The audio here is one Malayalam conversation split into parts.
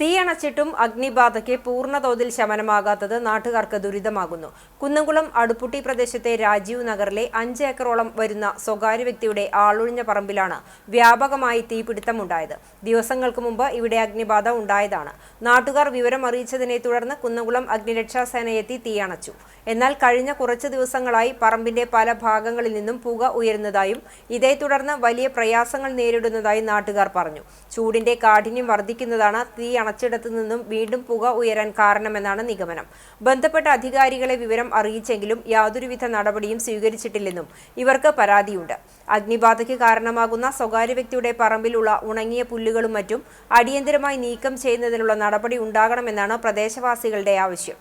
തീയണച്ചിട്ടും അഗ്നിബാധയ്ക്ക് പൂർണതോതിൽ ശമനമാകാത്തത് നാട്ടുകാർക്ക് ദുരിതമാകുന്നു. കുന്നംകുളം അടുപ്പുട്ടി പ്രദേശത്തെ രാജീവ് നഗറിലെ അഞ്ച് ഏക്കറോളം വരുന്ന സ്വകാര്യ വ്യക്തിയുടെ ആളൊഴിഞ്ഞ പറമ്പിലാണ് വ്യാപകമായി തീപിടുത്തമുണ്ടായത്. ദിവസങ്ങൾക്ക് മുമ്പ് ഇവിടെ അഗ്നിബാധ ഉണ്ടായതാണ്. നാട്ടുകാർ വിവരം അറിയിച്ചതിനെ തുടർന്ന് കുന്നംകുളം അഗ്നിരക്ഷാസേനയെത്തി തീയണച്ചു. എന്നാൽ കഴിഞ്ഞ കുറച്ച് ദിവസങ്ങളായി പറമ്പിന്റെ പല ഭാഗങ്ങളിൽ നിന്നും പുക ഉയരുന്നതായും ഇതേ തുടർന്ന് വലിയ പ്രയാസങ്ങൾ നേരിടുന്നതായും നാട്ടുകാർ പറഞ്ഞു. ചൂടിന്റെ കാഠിന്യം വർദ്ധിക്കുന്നതാണ് തീ അണച്ചിടത്തു നിന്നും വീണ്ടും പുക ഉയരാൻ കാരണമെന്നാണ് നിഗമനം. ബന്ധപ്പെട്ട അധികാരികളെ വിവരം അറിയിച്ചെങ്കിലും യാതൊരുവിധ നടപടിയും സ്വീകരിച്ചിട്ടില്ലെന്നും ഇവർക്ക് പരാതിയുണ്ട്. അഗ്നിബാധയ്ക്ക് കാരണമാകുന്ന സ്വകാര്യ വ്യക്തിയുടെ പറമ്പിലുള്ള ഉണങ്ങിയ പുല്ലുകളും മറ്റും അടിയന്തരമായി നീക്കം ചെയ്യുന്നതിനുള്ള നടപടി ഉണ്ടാകണമെന്നാണ് പ്രദേശവാസികളുടെ ആവശ്യം.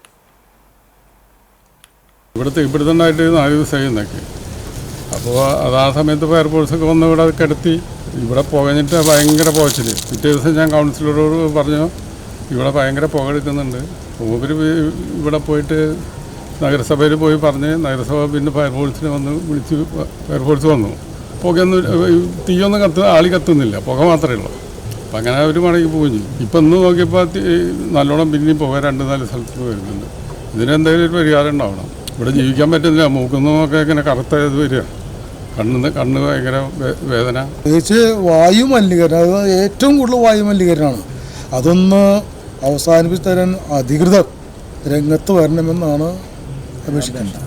ഇവിടുത്തെ ഇവിടുത്തെ നാല് ദിവസമായി എന്നൊക്കെ അപ്പോൾ അത് ആ സമയത്ത് ഫയർഫോഴ്സൊക്കെ വന്ന് ഇവിടെ കിടത്തി ഇവിടെ പുകഞ്ഞിട്ട് ഭയങ്കര പുകച്ചിൽ പിറ്റേ ദിവസം ഞാൻ കൗൺസിലറോട് പറഞ്ഞു ഇവിടെ ഭയങ്കര പുക എടുക്കുന്നുണ്ട് മൂപ്പര് ഇവിടെ പോയിട്ട് നഗരസഭയിൽ പോയി പറഞ്ഞ് നഗരസഭ പിന്നെ ഫയർഫോഴ്സിനെ വന്ന് വിളിച്ച് ഫയർഫോഴ്സ് വന്നു. പുകയൊന്നും തീയൊന്നും കത്ത് ആളി കത്തുന്നില്ല. പുക മാത്രമേ ഉള്ളൂ. അപ്പം അങ്ങനെ അവർ മടങ്ങി ചെയ്യും ഇപ്പം ഇന്ന് നോക്കിയപ്പോൾ നല്ലോണം പിന്നെയും പുക രണ്ട് നാല് സ്ഥലത്ത് വരുന്നുണ്ട്. ഇതിനെന്തെങ്കിലും ഒരു പരിഹാരം ഉണ്ടാവണം. ഇവിടെ ജീവിക്കാൻ പറ്റുന്നില്ല. മൂക്കുന്നൊക്കെ ഇങ്ങനെ കറുത്ത ഇത് വരിക. കണ്ണിന്ന് കണ്ണ് ഭയങ്കര വേദന. പ്രത്യേകിച്ച് വായു മലിനീകരണം അത് ഏറ്റവും കൂടുതൽ വായു മലിനീകരണമാണ്. അതൊന്ന് അവസാനിപ്പിച്ച് തരാൻ അധികൃതർ രംഗത്ത് വരണമെന്നാണ് അപേക്ഷിക്കുന്നത്